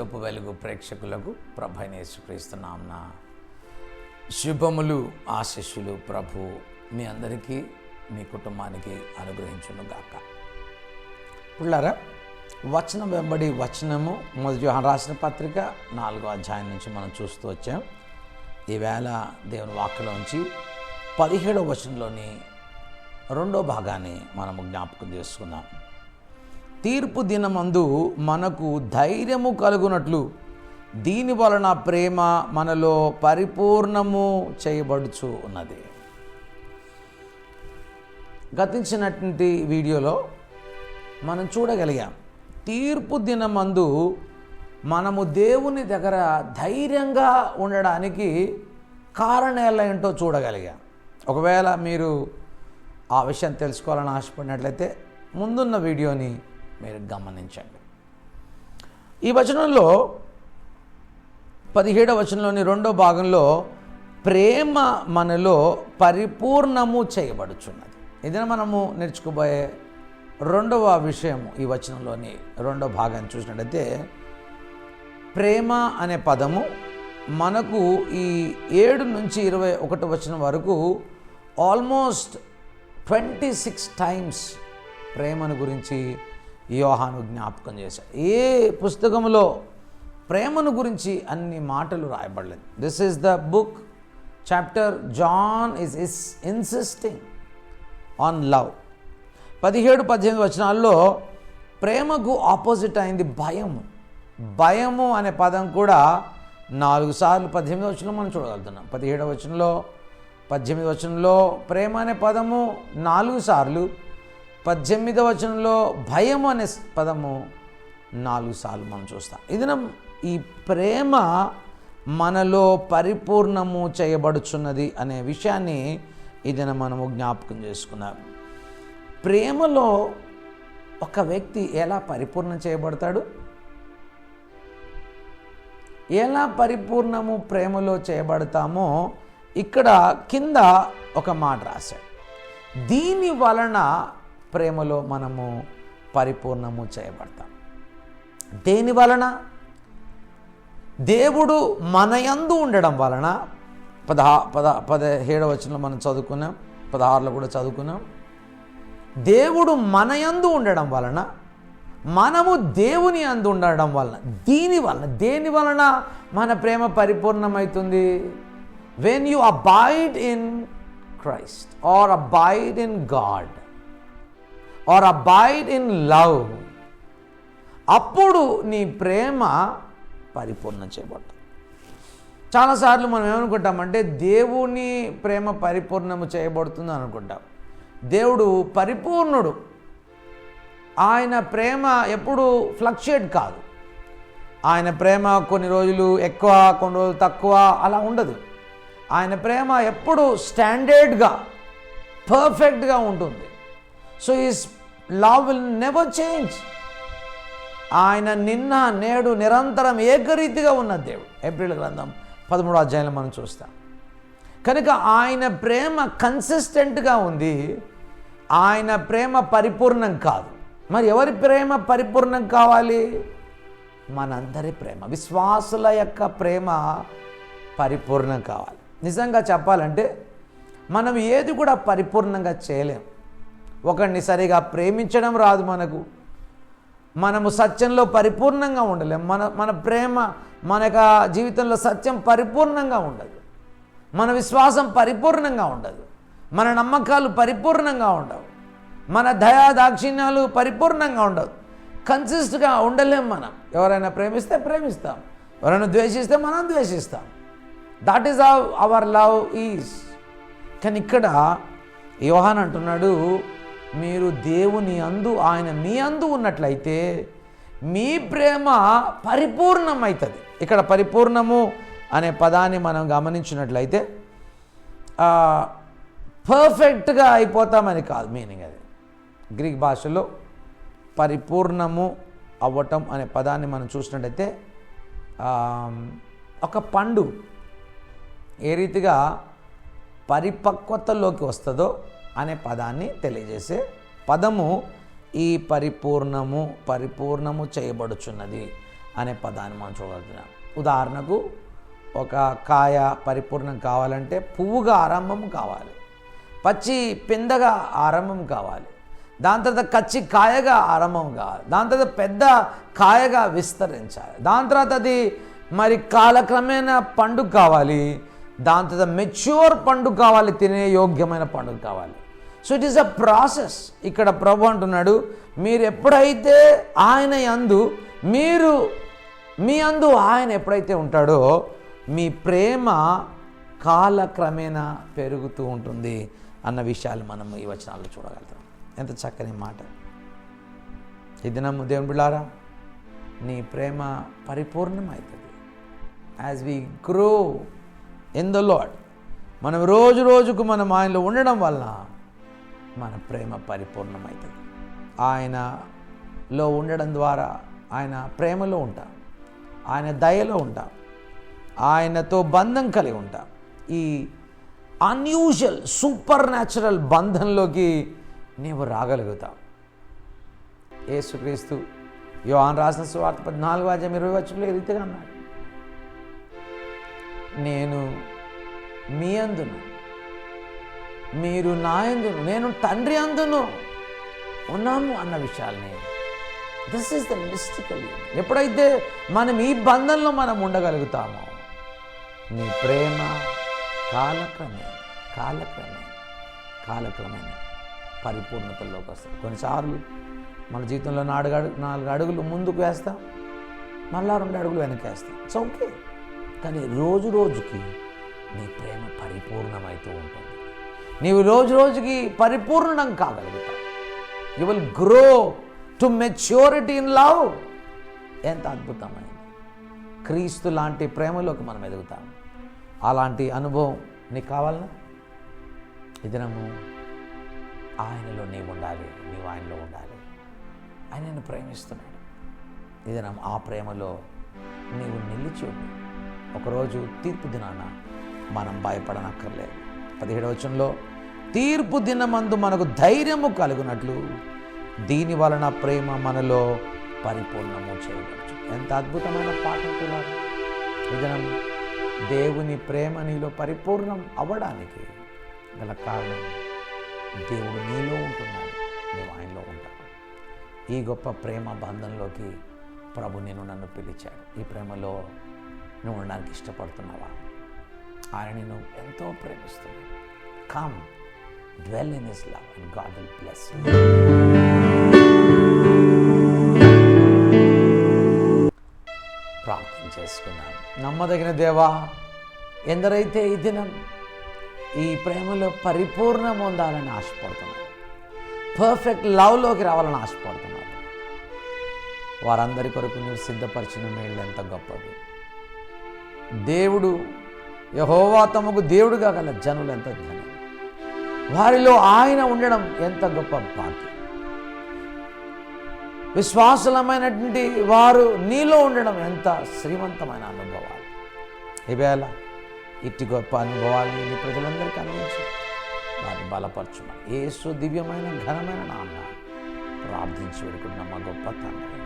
జీవపు వెలుగు ప్రేక్షకులకు ప్రభైన యేసుక్రీస్తున్నాంన శుభములు ఆశిష్యులు ప్రభు మీ అందరికీ మీ కుటుంబానికి అనుగ్రహించును గాక. పుల్లారా వచనం వెంబడి వచనము మొదటి రాసిన పత్రిక నాలుగో అధ్యాయం నుంచి మనం చూస్తూ వచ్చాం. ఈవేళ దేవుని వాక్యలోంచి పదిహేడవ వచనంలోని రెండో భాగాన్ని మనము జ్ఞాపకం చేసుకుందాం. తీర్పు దినమందు మనకు ధైర్యము కలుగునట్లు. దీని వలన ప్రేమ మనలో పరిపూర్ణము చేయబడుచు ఉన్నది. గతించినటువంటి వీడియోలో మనం చూడగలిగాం. తీర్పు దినమందు మనము దేవుని దగ్గర ధైర్యంగా ఉండడానికి కారణాలు ఏంటో చూడగలిగాం. ఒకవేళ మీరు ఆ విషయం తెలుసుకోవాలని ఆశపడినట్లయితే ముందున్న వీడియోని మీరు గమనించండి. ఈ వచనంలో పదిహేడవ వచనంలోని రెండో భాగంలో ప్రేమ మనలో పరిపూర్ణము చేయబడుచున్నది. ఇది మనము నేర్చుకోబోయే రెండవ విషయం ఈ వచనంలోని రెండో భాగాన్ని చూసినట్టయితే ప్రేమ అనే పదము మనకు ఈ ఏడు నుంచి ఇరవై ఒకటి వచనం వరకు ఆల్మోస్ట్ ట్వంటీ సిక్స్ టైమ్స్ ప్రేమను గురించి యోహాను జ్ఞాపకం చేశాడు ఏ పుస్తకంలో ప్రేమను గురించి అన్ని మాటలు రాయబడలేదు. This is the book chapter John is is insisting on love పదిహేడు పద్దెనిమిది వచనాల్లో ప్రేమకు ఆపోజిట్ అయింది భయము. భయము అనే పదం కూడా నాలుగు సార్లు పద్దెనిమిది వచనంలో మనం చూడగలుగుతున్నాం. పదిహేడవ వచనంలో పద్దెనిమిది వచనంలో ప్రేమ అనే పదము నాలుగు సార్లు పద్దెనిమిదవ వచనంలో భయం అనే పదము నాలుగు సార్లు మనం చూస్తాం. ఇది ఈ ప్రేమ మనలో పరిపూర్ణము చేయబడుచున్నది అనే విషయాన్ని ఇది మనము జ్ఞాపకం చేసుకున్నాం. ప్రేమలో ఒక వ్యక్తి ఎలా పరిపూర్ణం చేయబడతాడు? ఎలా పరిపూర్ణము ప్రేమలో చేయబడతామో ఇక్కడ కింద ఒక మాట రాశాడు. దీని వలన ప్రేమలో మనము పరిపూర్ణము చేయబడతాం. దేని వలన? దేవుడు మనయందు ఉండడం వలన. పదహా పద పదిహేడవ వచనంలో మనం చదువుకున్నాం పదహారులో కూడా చదువుకున్నాం. దేవుడు మనయందు ఉండడం వలన మనము దేవుని అందు ఉండడం వలన దీని వలన దేని వలన మన ప్రేమ పరిపూర్ణమవుతుంది? When you abide in Christ or abide in God or abide in love అప్పుడు నీ ప్రేమ పరిపూర్ణం చేయబడుతుంది. చాలాసార్లు మనం ఏమనుకుంటామంటే దేవుని ప్రేమ పరిపూర్ణము చేయబడుతుంది అనుకుంటాం. దేవుడు పరిపూర్ణుడు. ఆయన ప్రేమ ఎప్పుడు ఫ్లక్చుయేట్ కాదు. ఆయన ప్రేమ కొన్ని రోజులు ఎక్కువ కొన్ని రోజులు తక్కువ అలా ఉండదు. ఆయన ప్రేమ ఎప్పుడు స్టాండర్డ్గా పర్ఫెక్ట్గా ఉంటుంది. So is love will never change ఆయన నిన్న నేడు నిరంతరం ఏకరీతిగా ఉన్న దేవుడు. ఏప్రిల్ గ్రంథం పదమూడో అధ్యాయంలో మనం చూస్తాం. కనుక ఆయన ప్రేమ కన్సిస్టెంట్గా ఉంది. ఆయన ప్రేమ పరిపూర్ణం కాదు. మరి ఎవరి ప్రేమ పరిపూర్ణం కావాలి? మనందరి ప్రేమ. విశ్వాసుల యొక్క ప్రేమ పరిపూర్ణం కావాలి. నిజంగా చెప్పాలంటే మనం ఏది కూడా పరిపూర్ణంగా చేయలేం. ఒకరిని సరిగా ప్రేమించడం రాదు మనకు. మనము సత్యంలో పరిపూర్ణంగా ఉండలేం. మన మన ప్రేమ మన యొక్క జీవితంలో సత్యం పరిపూర్ణంగా ఉండదు. మన విశ్వాసం పరిపూర్ణంగా ఉండదు. మన నమ్మకాలు పరిపూర్ణంగా ఉండవు. మన దయా దాక్షిణ్యాలు పరిపూర్ణంగా ఉండవు. కన్సిస్ట్గా ఉండలేం మనం. ఎవరైనా ప్రేమిస్తే ప్రేమిస్తాం. ఎవరైనా ద్వేషిస్తే మనం ద్వేషిస్తాం. That is our love is కానీ ఇక్కడ యోహాన్ అంటున్నాడు మీరు దేవుని అందు ఆయన మీ అందు ఉన్నట్లయితే మీ ప్రేమ పరిపూర్ణమవుతుంది ఇక్కడ పరిపూర్ణము అనే పదాన్ని మనం గమనించినట్లయితే పర్ఫెక్ట్గా అయిపోతామని కాదు మీనింగ్ అది. గ్రీక్ భాషలో పరిపూర్ణము అవ్వటం అనే పదాన్ని మనం చూసినట్టయితే ఒక పండు ఏ రీతిగా పరిపక్వతలోకి వస్తుందో అనే పదాన్ని తెలియజేసే పదము ఈ పరిపూర్ణము పరిపూర్ణము చేయబడుచున్నది అనే పదాన్ని మనం చూడగలుగుతున్నాం. ఉదాహరణకు ఒక కాయ పరిపూర్ణం కావాలంటే పువ్వుగా ఆరంభం కావాలి పచ్చి పిందగా ఆరంభం కావాలి దాని తర్వాత కచ్చి కాయగా ఆరంభం కావాలి దాని తర్వాత పెద్ద కాయగా విస్తరించాలి దాని తర్వాత అది మరి కాలక్రమేణా పండుగ కావాలి దాని తర్వాత మెచ్యూర్ పండుగ కావాలి తినే యోగ్యమైన పండుగ కావాలి. So it is a process ఇక్కడ ప్రభు అంటున్నాడు మీరు ఎప్పుడైతే ఆయన యందు మీరు మీ అందు ఆయన ఎప్పుడైతే ఉంటాడో మీ ప్రేమ కాలక్రమేణా పెరుగుతూ ఉంటుంది. అన్న విషయాలు మనం ఈ వచనాల్లో చూడగలుగుతాం. ఎంత చక్కని మాట. ఇది దినము దేవుని బిళ్ళారా నీ ప్రేమ పరిపూర్ణమవుతుంది as we grow in the Lord మనం రోజు రోజుకు మనం ఆయనలో ఉండడం వల్ల మన ప్రేమ పరిపూర్ణమవుతుంది. ఆయనలో ఉండడం ద్వారా ఆయన ప్రేమలో ఉంటాం. ఆయన దయలో ఉంటాం. ఆయనతో బంధం కలిగి ఉంటాం. ఈ అన్యూజువల్ సూపర్ న్యాచురల్ బంధంలోకి నీవు రాగలుగుతావు. ఏసుక్రీస్తు యోహాన్ రాసిన స్వార్థ పద్నాలుగు అధ్యాయం ఇరవై వచ్చులో ఈ రీతిగా అన్నాడు. నేను మీ అందును మీరు నా అందును నేను తండ్రి అందును. ఉన్నాము అన్న విషయాల్ని. దిస్ ఈస్ ద మిస్టికల్ ఎప్పుడైతే మనం ఈ బంధంలో మనం ఉండగలుగుతామో నీ ప్రేమ కాలక్రమే కాలక్రమే కాలక్రమేణా పరిపూర్ణతలోకి వస్తాం కొన్నిసార్లు మన జీవితంలో నాలుగు అడుగు నాలుగు అడుగులు ముందుకు వేస్తాం మళ్ళా రెండు అడుగులు వెనక్కి వేస్తాం. ఇట్స్ ఓకే కానీ రోజు రోజుకి నీ ప్రేమ పరిపూర్ణమవుతూ ఉంటుంది. నీవు రోజు రోజుకి పరిపూర్ణం కాగలుగుతావు. You will grow to maturity in love ఎంత అద్భుతమైనది క్రీస్తు లాంటి ప్రేమలోకి మనం ఎదుగుతాం. అలాంటి అనుభవం నీకు కావాలనా? ఇదినము ఆయనలో నీవు ఉండాలి. నీవు ఆయనలో ఉండాలి. ఆయన నిన్ను ప్రేమిస్తున్నాడు. ఇదినం ఆ ప్రేమలో నీవు నిలిచి ఉండు. ఒకరోజు తీర్పు దినాన మనం భయపడనక్కర్లేదు. పదిహేడవచనంలో తీర్పు దినమందు మనకు ధైర్యము కలుగునట్లు దీని వలన ప్రేమ మనలో పరిపూర్ణము చేయవచ్చు ఎంత అద్భుతమైన పాఠం పిల్లలు. దినం దేవుని ప్రేమ నీలో పరిపూర్ణం అవ్వడానికి గల కారణం దేవుడు నీలో ఉంటున్నాడు. నువ్వు ఆయనలో ఉంటావు. ఈ గొప్ప ప్రేమ బంధంలోకి ప్రభు నేను నన్ను పిలిచాడు. ఈ ప్రేమలో నువ్వు ఉండడానికి ఇష్టపడుతున్నావా? ఆయన నేను ఎంతో ప్రేమిస్తున్నాను come dwell in love, love God will bless you. ప్రార్థన చేసుకున్నాను. నమ్మదగిన దేవా ఎందరైతే ఈ దినం ఈ ప్రేమలో పరిపూర్ణం పొందాలని ఆశపడుతున్నారు పర్ఫెక్ట్ లవ్లోకి రావాలని ఆశపడుతున్నారు వారందరి కొరకు నువ్వు సిద్ధపరిచిన మేళ్ళు ఎంత గొప్పది. దేవుడు యహోవా తమకు దేవుడుగా గల జనులు ఎంత ధన్యం వారిలో ఆయన ఉండడం ఎంత గొప్ప భాగ్యం. విశ్వాసలమైనటువంటి వారు నీలో ఉండడం ఎంత శ్రీమంతమైన అనుభవాలు. ఇవేళ ఇట్టి గొప్ప అనుభవాలు నీ ప్రజలందరికీ అందించు. వారిని బలపరచుమని. ఏసు దివ్యమైన ఘనమైన నాన్న ప్రార్థించి పెడుకున్న మా గొప్ప తండ్రి.